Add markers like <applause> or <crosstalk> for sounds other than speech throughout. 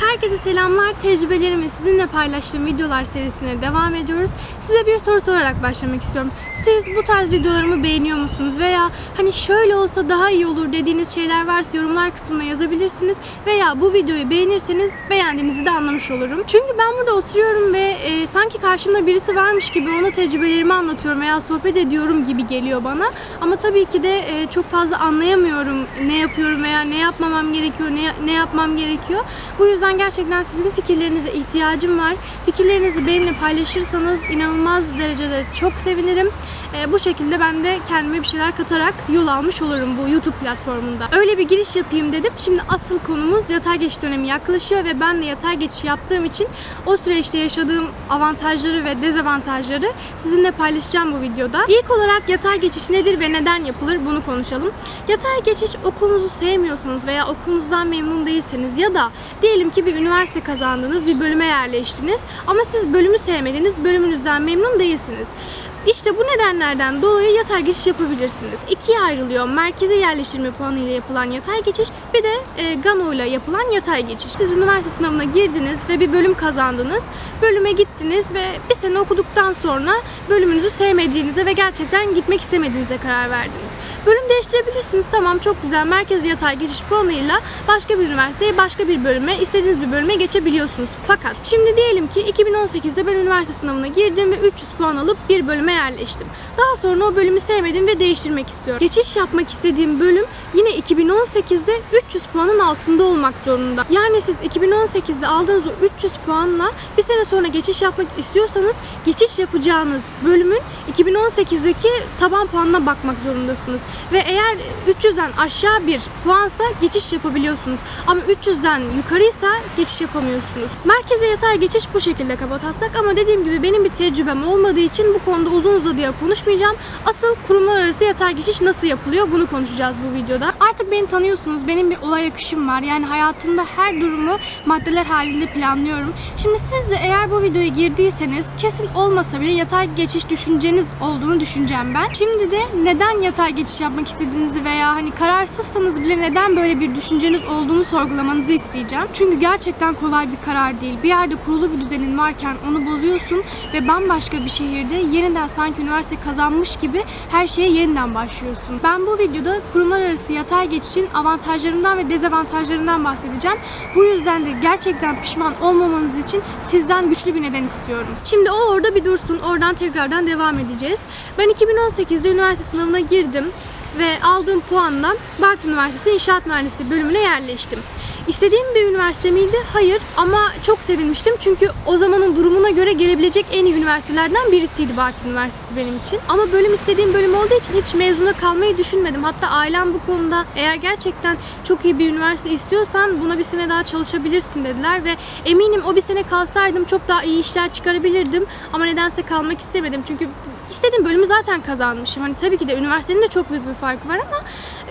Herkese selamlar. Tecrübelerimi sizinle paylaştığım videolar serisine devam ediyoruz. Size bir soru sorarak başlamak istiyorum. Siz bu tarz videolarımı beğeniyor musunuz? Veya hani şöyle olsa daha iyi olur dediğiniz şeyler varsa yorumlar kısmına yazabilirsiniz. Veya bu videoyu beğenirseniz beğendiğinizi de anlamış olurum. Çünkü ben burada oturuyorum ve e, sanki karşımda birisi varmış gibi ona tecrübelerimi anlatıyorum veya sohbet ediyorum gibi geliyor bana. Ama tabii ki de e, çok fazla anlayamıyorum ne yapıyorum veya ne yapmamam gerekiyor, ne, ne yapmam gerekiyor. Bu yüzden gerçekten sizin fikirlerinize ihtiyacım var. Fikirlerinizi benimle paylaşırsanız inanılmaz derecede çok sevinirim. E, bu şekilde ben de kendime bir şeyler katarak yol almış olurum bu YouTube platformunda. Öyle bir giriş yapayım dedim. Şimdi asıl konumuz yatay geçiş dönemi yaklaşıyor ve ben de yatay geçiş yaptığım için o süreçte yaşadığım avantajları ve dezavantajları sizinle paylaşacağım bu videoda. İlk olarak yatay geçiş nedir ve neden yapılır bunu konuşalım. Yatay geçiş okulunuzu sevmiyorsanız veya okulunuzdan memnun değilseniz ya da diyelim ki bir üniversite kazandınız, bir bölüme yerleştiniz ama siz bölümü sevmediniz, bölümünüzden memnun değilsiniz. İşte bu nedenlerden dolayı yatay geçiş yapabilirsiniz. İkiye ayrılıyor. Merkeze yerleştirme puanı ile yapılan yatay geçiş bir de e, Gano ile yapılan yatay geçiş. Siz üniversite sınavına girdiniz ve bir bölüm kazandınız. Bölüme gittiniz ve bir sene okuduktan sonra bölümünüzü sevmediğinize ve gerçekten gitmek istemediğinize karar verdiniz. Bölüm değiştirebilirsiniz. Tamam çok güzel. Merkez yatay geçiş puanıyla başka bir üniversiteye, başka bir bölüme, istediğiniz bir bölüme geçebiliyorsunuz. Fakat şimdi diyelim ki 2018'de ben üniversite sınavına girdim ve 300 puan alıp bir bölüme yerleştim. Daha sonra o bölümü sevmedim ve değiştirmek istiyorum. Geçiş yapmak istediğim bölüm yine 2018'de 300 puanın altında olmak zorunda. Yani siz 2018'de aldığınız o 300 puanla bir sene sonra geçiş yapmak istiyorsanız geçiş yapacağınız bölümün 2018'deki taban puanına bakmak zorundasınız. Ve eğer 300'den aşağı bir puansa geçiş yapabiliyorsunuz. Ama 300'den yukarıysa geçiş yapamıyorsunuz. Merkeze yatay geçiş bu şekilde kabataslak ama dediğim gibi benim bir tecrübem olmadığı için bu konuda uzun uzadıya konuşmayacağım. Asıl kurumlar arası yatay geçiş nasıl yapılıyor bunu konuşacağız bu videoda. Artık beni tanıyorsunuz. Benim bir olay akışım var. Yani hayatımda her durumu maddeler halinde planlıyorum. Şimdi siz de eğer bu videoya girdiyseniz kesin olmasa bile yatay geçiş düşünceniz olduğunu düşüneceğim ben. Şimdi de neden yatay geçiş yapmak istediğinizi veya hani kararsızsanız bile neden böyle bir düşünceniz olduğunu sorgulamanızı isteyeceğim. Çünkü gerçekten kolay bir karar değil. Bir yerde kurulu bir düzenin varken onu bozuyorsun ve bambaşka bir şehirde yeniden sanki üniversite kazanmış gibi her şeye yeniden başlıyorsun. Ben bu videoda kurumlar arası yatay geçişin avantajlarından ve dezavantajlarından bahsedeceğim. Bu yüzden de gerçekten pişman olmamanız için sizden güçlü bir neden istiyorum. Şimdi o orada bir dursun. Oradan tekrardan devam edeceğiz. Ben 2018'de üniversite sınavına girdim ve aldığım puanla Bartın Üniversitesi İnşaat Mühendisliği bölümüne yerleştim. İstediğim bir üniversite miydi? Hayır ama çok sevinmiştim çünkü o zamanın durumuna göre gelebilecek en iyi üniversitelerden birisiydi Bartın Üniversitesi benim için. Ama bölüm istediğim bölüm olduğu için hiç mezuna kalmayı düşünmedim. Hatta ailem bu konuda eğer gerçekten çok iyi bir üniversite istiyorsan buna bir sene daha çalışabilirsin dediler ve eminim o bir sene kalsaydım çok daha iyi işler çıkarabilirdim ama nedense kalmak istemedim çünkü istediğim bölümü zaten kazanmışım. Hani tabii ki de üniversitenin de çok büyük bir farkı var ama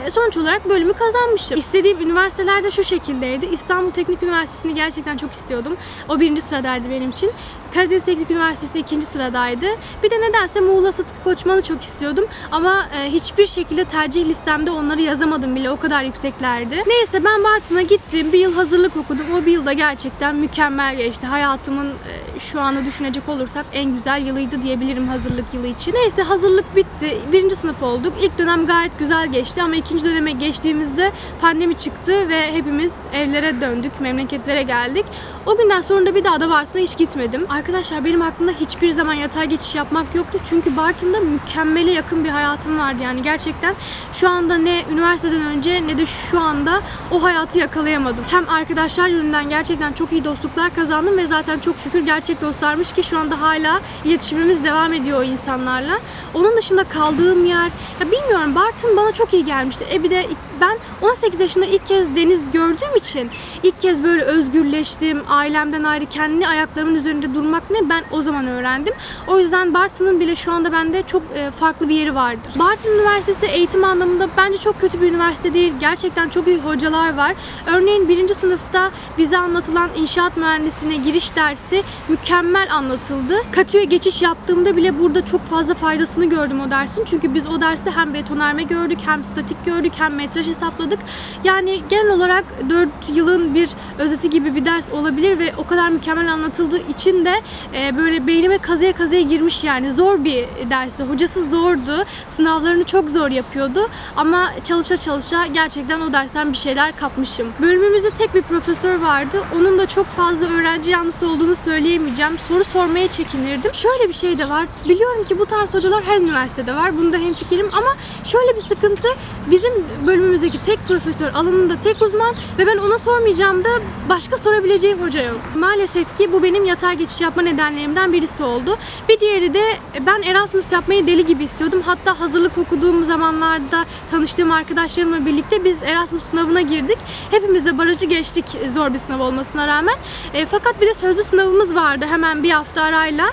sonuç olarak bölümü kazanmışım. İstediğim üniversiteler de şu şekildeydi. İstanbul Teknik Üniversitesi'ni gerçekten çok istiyordum. O birinci sıradaydı benim için. Karadeniz Teknik Üniversitesi ikinci sıradaydı. Bir de nedense Muğla Sıtkı Koçman'ı çok istiyordum. Ama e, hiçbir şekilde tercih listemde onları yazamadım bile. O kadar yükseklerdi. Neyse ben Bartın'a gittim. Bir yıl hazırlık okudum. O bir yılda gerçekten mükemmel geçti. Hayatımın e, şu anda düşünecek olursak en güzel yılıydı diyebilirim hazırlık yılı için. Neyse hazırlık bitti. Birinci sınıf olduk. İlk dönem gayet güzel geçti ama ikinci döneme geçtiğimizde pandemi çıktı ve hepimiz evlere döndük, memleketlere geldik. O günden sonra da bir daha da Bartın'a hiç gitmedim. Arkadaşlar benim aklımda hiçbir zaman yatay geçiş yapmak yoktu. Çünkü Bartın'da mükemmele yakın bir hayatım vardı. Yani gerçekten şu anda ne üniversiteden önce ne de şu anda o hayatı yakalayamadım. Hem arkadaşlar yönünden gerçekten çok iyi dostluklar kazandım ve zaten çok şükür gerçek dostlarmış ki şu anda hala iletişimimiz devam ediyor o insanlarla. Onun dışında kaldığım yer, ya bilmiyorum Bartın bana çok iyi gelmişti. E bir de ben 18 yaşında ilk kez deniz gördüğüm için ilk kez böyle özgürleştim. Ailemden ayrı kendi ayaklarımın üzerinde durmak ne ben o zaman öğrendim. O yüzden Bartın'ın bile şu anda bende çok e, farklı bir yeri vardır. Bartın Üniversitesi eğitim anlamında bence çok kötü bir üniversite değil. Gerçekten çok iyi hocalar var. Örneğin birinci sınıfta bize anlatılan inşaat mühendisliğine giriş dersi mükemmel anlatıldı. Katü'ye geçiş yaptığımda bile burada çok fazla faydasını gördüm o dersin. Çünkü biz o derste hem betonarme gördük hem statik gördük hem metraj hesapladık. Yani genel olarak 4 yılın bir özeti gibi bir ders olabilir ve o kadar mükemmel anlatıldığı için de e, böyle beynime kazıya kazıya girmiş yani zor bir dersi. Hocası zordu. Sınavlarını çok zor yapıyordu ama çalışa çalışa gerçekten o dersten bir şeyler kapmışım. Bölümümüzde tek bir profesör vardı. Onun da çok fazla öğrenci yanlısı olduğunu söyleyemeyeceğim. Soru sormaya çekinirdim. Şöyle bir şey de var. Biliyorum ki bu tarz hocalar her üniversitede var. Bunda hemfikirim ama şöyle bir sıkıntı. Bizim bölümümüzdeki tek profesör alanında tek uzman ve ben ona sormayacağım da başka sorabileceğim hoca yok. Maalesef ki bu benim yatay geçiş yapma nedenlerimden birisi oldu. Bir diğeri de ben Erasmus yapmayı deli gibi istiyordum. Hatta hazırlık okuduğum zamanlarda tanıştığım arkadaşlarımla birlikte biz Erasmus sınavına girdik. Hepimiz de barajı geçtik zor bir sınav olmasına rağmen. E, fakat bir de sözlü sınavımız vardı hemen bir hafta arayla.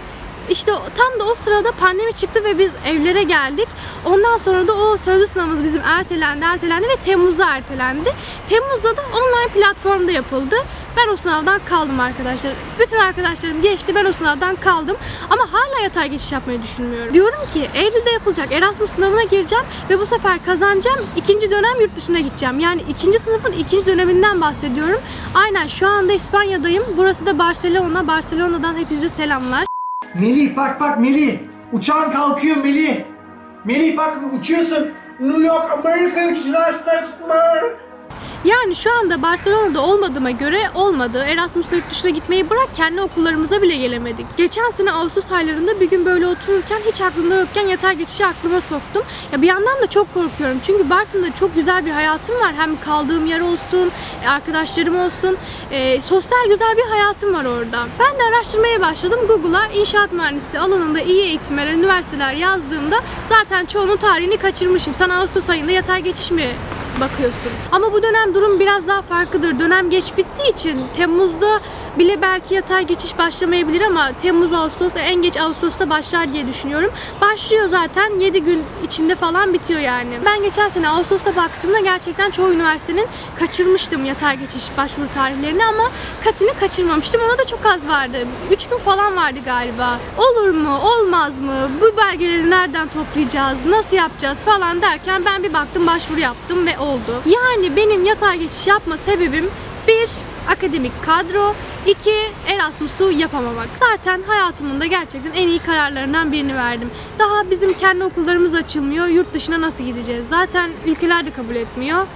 İşte tam da o sırada pandemi çıktı ve biz evlere geldik. Ondan sonra da o sözlü sınavımız bizim ertelendi, ertelendi ve Temmuz'a ertelendi. Temmuz'da da online platformda yapıldı. Ben o sınavdan kaldım arkadaşlar. Bütün arkadaşlarım geçti, ben o sınavdan kaldım. Ama hala yatay geçiş yapmayı düşünmüyorum. Diyorum ki Eylül'de yapılacak Erasmus sınavına gireceğim ve bu sefer kazanacağım. İkinci dönem yurt dışına gideceğim. Yani ikinci sınıfın ikinci döneminden bahsediyorum. Aynen şu anda İspanya'dayım. Burası da Barcelona. Barcelona'dan hepinize selamlar. Melih bak bak Melih. Uçağın kalkıyor Melih. Melih bak uçuyorsun. New York Amerika uçuşuna Yani şu anda Barcelona'da olmadığıma göre olmadı. Erasmus'la yurt dışına gitmeyi bırak kendi okullarımıza bile gelemedik. Geçen sene Ağustos aylarında bir gün böyle otururken hiç aklımda yokken yatay geçişi aklıma soktum. Ya bir yandan da çok korkuyorum. Çünkü Bartın'da çok güzel bir hayatım var. Hem kaldığım yer olsun, e, arkadaşlarım olsun. e, sosyal güzel bir hayatım var orada. Ben de araştırmaya başladım. Google'a inşaat mühendisliği alanında iyi eğitim veren üniversiteler yazdığımda zaten çoğunun tarihini kaçırmışım. Sen Ağustos ayında yatay geçiş mi bakıyorsun. Ama bu dönem durum biraz daha farklıdır. Dönem geç bittiği için Temmuz'da bile belki yatay geçiş başlamayabilir ama Temmuz Ağustos en geç Ağustos'ta başlar diye düşünüyorum. Başlıyor zaten 7 gün içinde falan bitiyor yani. Ben geçen sene Ağustos'ta baktığımda gerçekten çoğu üniversitenin kaçırmıştım yatay geçiş başvuru tarihlerini ama katını kaçırmamıştım. Ona da çok az vardı. 3 gün falan vardı galiba. Olur mu? Olmaz mı? Bu belgeleri nereden toplayacağız? Nasıl yapacağız falan derken ben bir baktım başvuru yaptım ve oldu. Yani benim yatay geçiş yapma sebebim bir akademik kadro, iki Erasmus'u yapamamak. Zaten hayatımın da gerçekten en iyi kararlarından birini verdim. Daha bizim kendi okullarımız açılmıyor. Yurt dışına nasıl gideceğiz? Zaten ülkeler de kabul etmiyor.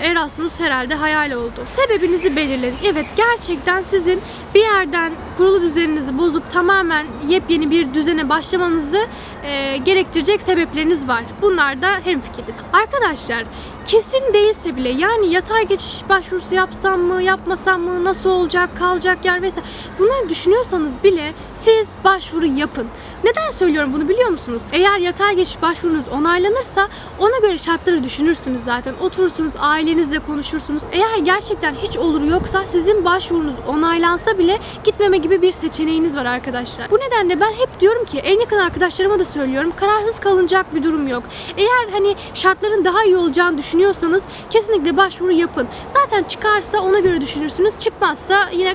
Erasmus herhalde hayal oldu. Sebebinizi belirledik. Evet gerçekten sizin bir yerden kurulu düzeninizi bozup tamamen yepyeni bir düzene başlamanızı e, gerektirecek sebepleriniz var. Bunlar da hemfikiriz. Arkadaşlar kesin değilse bile yani yatay geçiş başvurusu yapsam mı yapmasam mı nasıl olacak kalacak yer vesaire bunları düşünüyorsanız bile siz başvuru yapın. Neden söylüyorum bunu biliyor musunuz? Eğer yatay geçiş başvurunuz onaylanırsa ona göre şartları düşünürsünüz zaten. Oturursunuz ailenizle konuşursunuz. Eğer gerçekten hiç olur yoksa sizin başvurunuz onaylansa bile gitmeme gibi bir seçeneğiniz var arkadaşlar. Bu nedenle ben hep diyorum ki en yakın arkadaşlarıma da söylüyorum. Kararsız kalınacak bir durum yok. Eğer hani şartların daha iyi olacağını düşünüyorsanız kesinlikle başvuru yapın. Zaten çıkarsa ona göre düşünürsünüz. Çıkmazsa yine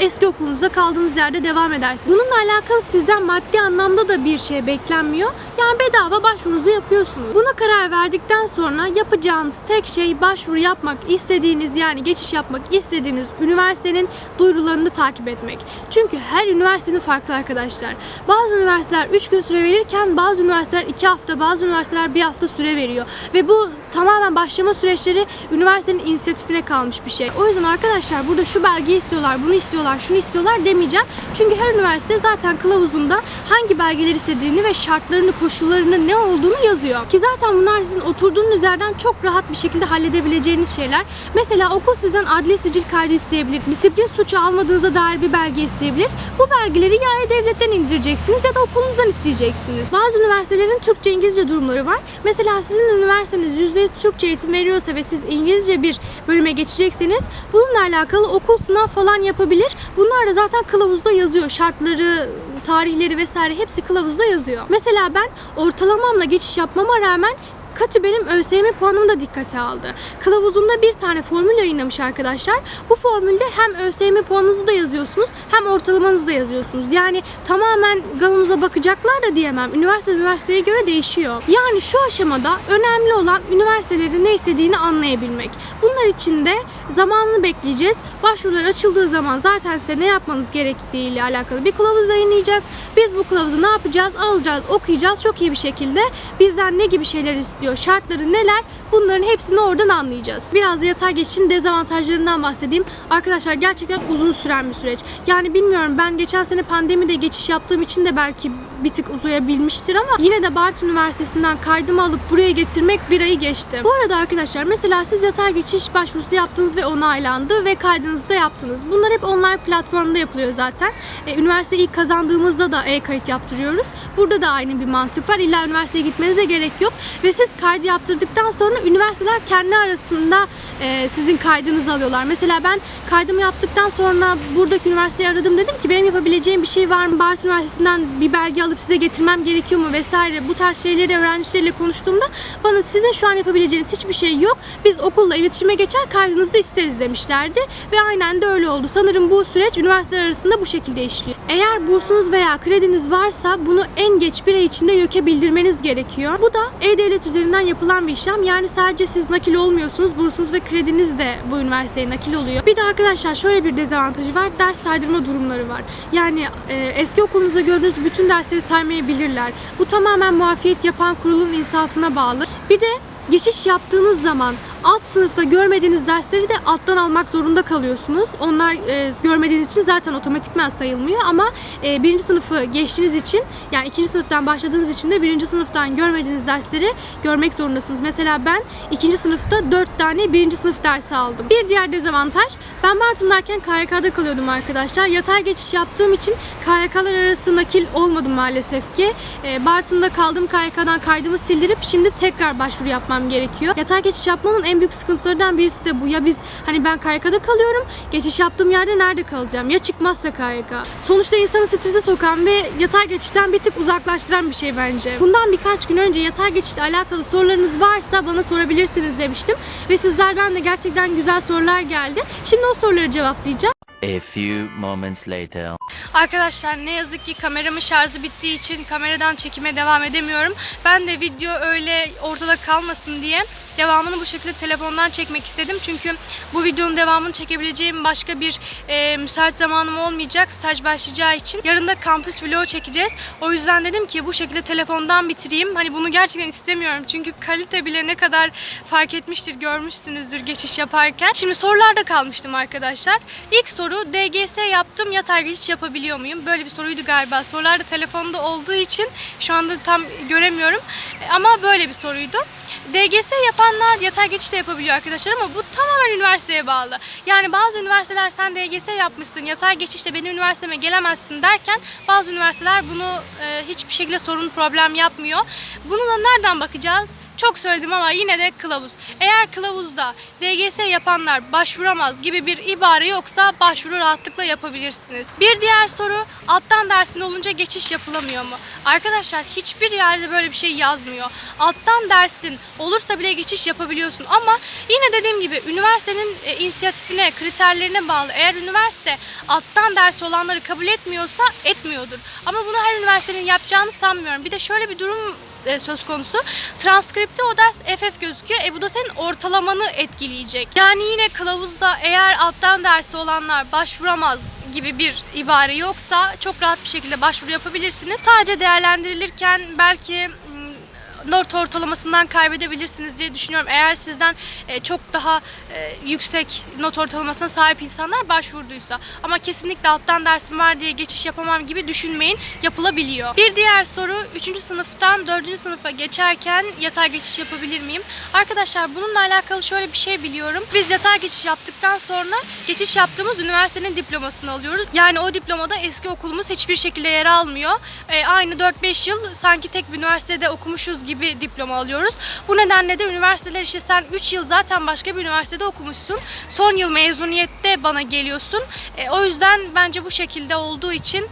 eski okulunuza kaldığınız yerde devam edersiniz. Bununla alakalı sizden maddi anlamda da bir şey beklenmiyor. Yani bedava başvurunuzu yapıyorsunuz. Buna karar verdikten sonra yapacağınız tek şey başvuru yapmak istediğiniz yani geçiş yapmak istediğiniz üniversitenin duyurularını takip etmek. Çünkü her üniversitenin farklı arkadaşlar. Bazı üniversiteler 3 gün süre verirken bazı üniversiteler 2 hafta, bazı üniversiteler 1 hafta süre veriyor. Ve bu tamamen başlama süreçleri üniversitenin inisiyatifine kalmış bir şey. O yüzden arkadaşlar burada şu belgeyi istiyorlar, bunu istiyorlar, şunu istiyorlar demeyeceğim. Çünkü her üniversite zaten kılavuzunda hangi belgeleri istediğini ve şartlarını, koşullarının ne olduğunu yazıyor. Ki zaten bunlar sizin oturduğunuz yerden çok rahat bir şekilde halledebileceğiniz şeyler. Mesela okul sizden adli sicil kaydı isteyebilir. Disiplin suçu almadığınıza dair bir belge isteyebilir. Bu belgeleri ya E-Devlet'ten indireceksiniz ya da okulunuzdan isteyeceksiniz. Bazı üniversitelerin Türkçe İngilizce durumları var. Mesela sizin üniversiteniz %100 Türkçe eğitim veriyorsa ve siz İngilizce bir bölüme geçecekseniz bununla alakalı okul sınav falan yapabilir. Bunlar da zaten kılavuzda yazıyor. Şartları, tarihleri vesaire hepsi kılavuzda yazıyor. Mesela ben ortalamamla geçiş yapmama rağmen Katü benim ÖSYM puanımı da dikkate aldı. Kılavuzunda bir tane formül yayınlamış arkadaşlar. Bu formülde hem ÖSYM puanınızı da yazıyorsunuz hem ortalamanızı da yazıyorsunuz. Yani tamamen galonuza bakacaklar da diyemem. Üniversite üniversiteye göre değişiyor. Yani şu aşamada önemli olan üniversitelerin ne istediğini anlayabilmek. Bunlar için de zamanını bekleyeceğiz. Başvurular açıldığı zaman zaten size ne yapmanız gerektiği ile alakalı bir kılavuz yayınlayacak. Biz bu kılavuzu ne yapacağız? Alacağız, okuyacağız çok iyi bir şekilde. Bizden ne gibi şeyler istiyor, şartları neler? Bunların hepsini oradan anlayacağız. Biraz da yatay geçişin dezavantajlarından bahsedeyim. Arkadaşlar gerçekten uzun süren bir süreç. Yani bilmiyorum ben geçen sene pandemide geçiş yaptığım için de belki bir tık uzayabilmiştir ama yine de Bartın Üniversitesi'nden kaydımı alıp buraya getirmek bir ayı geçti. Bu arada arkadaşlar mesela siz yatay geçiş başvurusu yaptınız ve onaylandı ve kaydınızı da yaptınız. Bunlar hep online platformda yapılıyor zaten. E, üniversite ilk kazandığımızda da e-kayıt yaptırıyoruz. Burada da aynı bir mantık var. İlla üniversiteye gitmenize gerek yok. Ve siz kaydı yaptırdıktan sonra üniversiteler kendi arasında e, sizin kaydınızı alıyorlar. Mesela ben kaydımı yaptıktan sonra buradaki üniversiteyi aradım. Dedim ki benim yapabileceğim bir şey var mı? Bartın Üniversitesi'nden bir belge alıp size getirmem gerekiyor mu vesaire. Bu tarz şeyleri öğrencileriyle konuştuğumda bana sizin şu an yapabileceğiniz hiçbir şey yok. Biz okulla iletişime geçer kaydınızı isteriz demişlerdi. Ve aynen de öyle oldu. Sanırım bu süreç üniversiteler arasında bu şekilde işliyor. Eğer bursunuz veya krediniz varsa bunu en geç bir ay içinde YÖK'e bildirmeniz gerekiyor. Bu da E-Devlet üzerinden yapılan bir işlem. Yani sadece siz nakil olmuyorsunuz. Bursunuz ve krediniz de bu üniversiteye nakil oluyor. Bir de arkadaşlar şöyle bir dezavantajı var. Ders saydırma durumları var. Yani e, eski okulunuzda gördüğünüz bütün dersleri saymayabilirler. Bu tamamen muafiyet yapan kurulun insafına bağlı. Bir de geçiş yaptığınız zaman alt sınıfta görmediğiniz dersleri de alttan almak zorunda kalıyorsunuz. Onlar e, görmediğiniz için zaten otomatikman sayılmıyor ama e, birinci sınıfı geçtiğiniz için yani ikinci sınıftan başladığınız için de birinci sınıftan görmediğiniz dersleri görmek zorundasınız. Mesela ben ikinci sınıfta dört tane birinci sınıf dersi aldım. Bir diğer dezavantaj ben Bartın'dayken KYK'da kalıyordum arkadaşlar. Yatay geçiş yaptığım için KYK'lar arası nakil olmadım maalesef ki. E, Bartın'da kaldığım KYK'dan kaydımı sildirip şimdi tekrar başvuru yapmam gerekiyor. Yatay geçiş yapmanın en büyük sıkıntılarından birisi de bu. Ya biz hani ben KYK'da kalıyorum. Geçiş yaptığım yerde nerede kalacağım? Ya çıkmazsa KYK. Sonuçta insanı strese sokan ve yatay geçişten bir tık uzaklaştıran bir şey bence. Bundan birkaç gün önce yatay geçişle alakalı sorularınız varsa bana sorabilirsiniz demiştim. Ve sizlerden de gerçekten güzel sorular geldi. Şimdi o soruları cevaplayacağım. A few moments later. Arkadaşlar ne yazık ki kameramın şarjı bittiği için kameradan çekime devam edemiyorum. Ben de video öyle ortada kalmasın diye devamını bu şekilde telefondan çekmek istedim. Çünkü bu videonun devamını çekebileceğim başka bir e, müsait zamanım olmayacak. Staj başlayacağı için. Yarın da kampüs vlogu çekeceğiz. O yüzden dedim ki bu şekilde telefondan bitireyim. Hani bunu gerçekten istemiyorum. Çünkü kalite bile ne kadar fark etmiştir, görmüşsünüzdür geçiş yaparken. Şimdi sorularda kalmıştım arkadaşlar. İlk soru DGS yaptım yatay geçiş yapabiliyor muyum? Böyle bir soruydu galiba. Sorular da telefonda olduğu için şu anda tam göremiyorum. E, Ama böyle bir soruydu. DGS yapanlar yatay geçiş de yapabiliyor arkadaşlar ama bu tamamen üniversiteye bağlı. Yani bazı üniversiteler sen DGS yapmışsın, yatay geçişte benim üniversiteme gelemezsin derken bazı üniversiteler bunu e, hiçbir şekilde sorun problem yapmıyor. Bununla nereden bakacağız? Çok söyledim ama yine de kılavuz. Eğer kılavuzda DGS yapanlar başvuramaz gibi bir ibare yoksa başvuru rahatlıkla yapabilirsiniz. Bir diğer soru alttan dersin olunca geçiş yapılamıyor mu? Arkadaşlar hiçbir yerde böyle bir şey yazmıyor. Alttan dersin olursa bile geçiş yapabiliyorsun ama yine dediğim gibi üniversitenin e, inisiyatifine, kriterlerine bağlı. Eğer üniversite alttan dersi olanları kabul etmiyorsa etmiyordur. Ama bunu her üniversitenin yapacağını sanmıyorum. Bir de şöyle bir durum e, söz konusu. Transkripte o ders FF gözüküyor. E bu da senin ortalamanı etkileyecek. Yani yine kılavuzda eğer alttan dersi olanlar başvuramaz gibi bir ibare yoksa çok rahat bir şekilde başvuru yapabilirsiniz. Sadece değerlendirilirken belki not ortalamasından kaybedebilirsiniz diye düşünüyorum. Eğer sizden e, çok daha e, yüksek not ortalamasına sahip insanlar başvurduysa. Ama kesinlikle alttan dersim var diye geçiş yapamam gibi düşünmeyin. Yapılabiliyor. Bir diğer soru 3. sınıftan 4. sınıfa geçerken yatay geçiş yapabilir miyim? Arkadaşlar bununla alakalı şöyle bir şey biliyorum. Biz yatay geçiş yaptıktan sonra geçiş yaptığımız üniversitenin diplomasını alıyoruz. Yani o diplomada eski okulumuz hiçbir şekilde yer almıyor. E, aynı 4-5 yıl sanki tek bir üniversitede okumuşuz gibi gibi diploma alıyoruz. Bu nedenle de üniversiteler işte sen 3 yıl zaten başka bir üniversitede okumuşsun. Son yıl mezuniyette bana geliyorsun. E, o yüzden bence bu şekilde olduğu için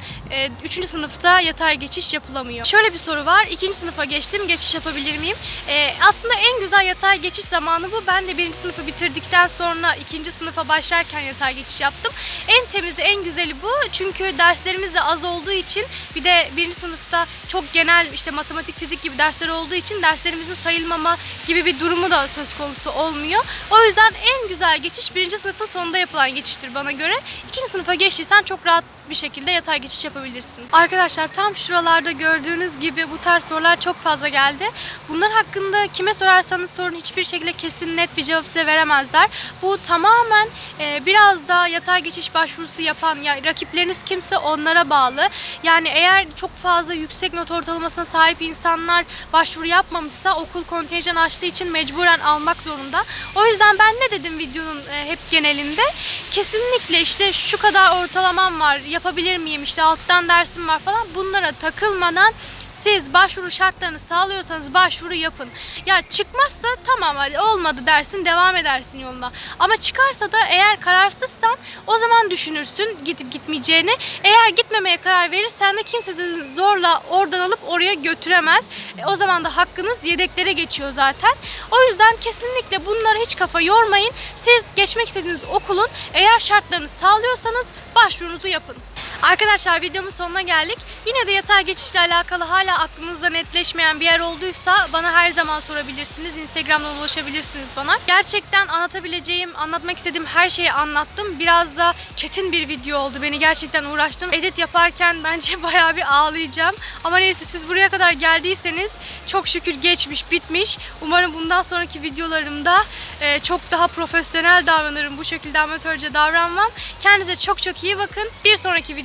3. sınıfta yatay geçiş yapılamıyor. Şöyle bir soru var. 2. sınıfa geçtim. Geçiş yapabilir miyim? E, aslında en güzel yatay geçiş zamanı bu. Ben de 1. sınıfı bitirdikten sonra 2. sınıfa başlarken yatay geçiş yaptım. En temizi, en güzeli bu. Çünkü derslerimiz de az olduğu için bir de 1. sınıfta çok genel işte matematik, fizik gibi dersler olduğu için derslerimizin sayılmama gibi bir durumu da söz konusu olmuyor. O yüzden en güzel geçiş 1. sınıfın sonunda yapılan geçiştir bana göre. 2. sınıfa geçtiysen çok rahat bir şekilde yatay geçiş yapabilirsin. Arkadaşlar tam şuralarda gördüğünüz gibi bu tarz sorular çok fazla geldi. Bunlar hakkında kime sorarsanız sorun hiçbir şekilde kesin net bir cevap size veremezler. Bu tamamen e, biraz da yatay geçiş başvurusu yapan ya rakipleriniz kimse onlara bağlı. Yani eğer çok fazla yüksek not ortalamasına sahip insanlar başvuru yapmamışsa okul kontenjan açtığı için mecburen almak zorunda. O yüzden ben ne dedim videonun e, hep genelinde? Kesinlikle işte şu kadar ortalamam var, yapabilir miyim, işte alttan dersim var falan bunlara takılmadan siz başvuru şartlarını sağlıyorsanız başvuru yapın. Ya çıkmazsa tamam hadi olmadı dersin devam edersin yoluna. Ama çıkarsa da eğer kararsızsan o zaman düşünürsün gidip gitmeyeceğini. Eğer gitmemeye karar verirsen de kimse sizi zorla oradan alıp oraya götüremez. E, o zaman da hakkınız yedeklere geçiyor zaten. O yüzden kesinlikle bunlara hiç kafa yormayın. Siz geçmek istediğiniz okulun eğer şartlarını sağlıyorsanız başvurunuzu yapın. Arkadaşlar videomun sonuna geldik. Yine de yatay geçişle alakalı hala aklınızda netleşmeyen bir yer olduysa bana her zaman sorabilirsiniz. Instagram'dan ulaşabilirsiniz bana. Gerçekten anlatabileceğim, anlatmak istediğim her şeyi anlattım. Biraz da çetin bir video oldu. Beni gerçekten uğraştım. Edit yaparken <laughs> bence bayağı bir ağlayacağım. Ama neyse siz buraya kadar geldiyseniz çok şükür geçmiş, bitmiş. Umarım bundan sonraki videolarımda e, çok daha profesyonel davranırım. Bu şekilde amatörce davranmam. Kendinize çok çok iyi bakın. Bir sonraki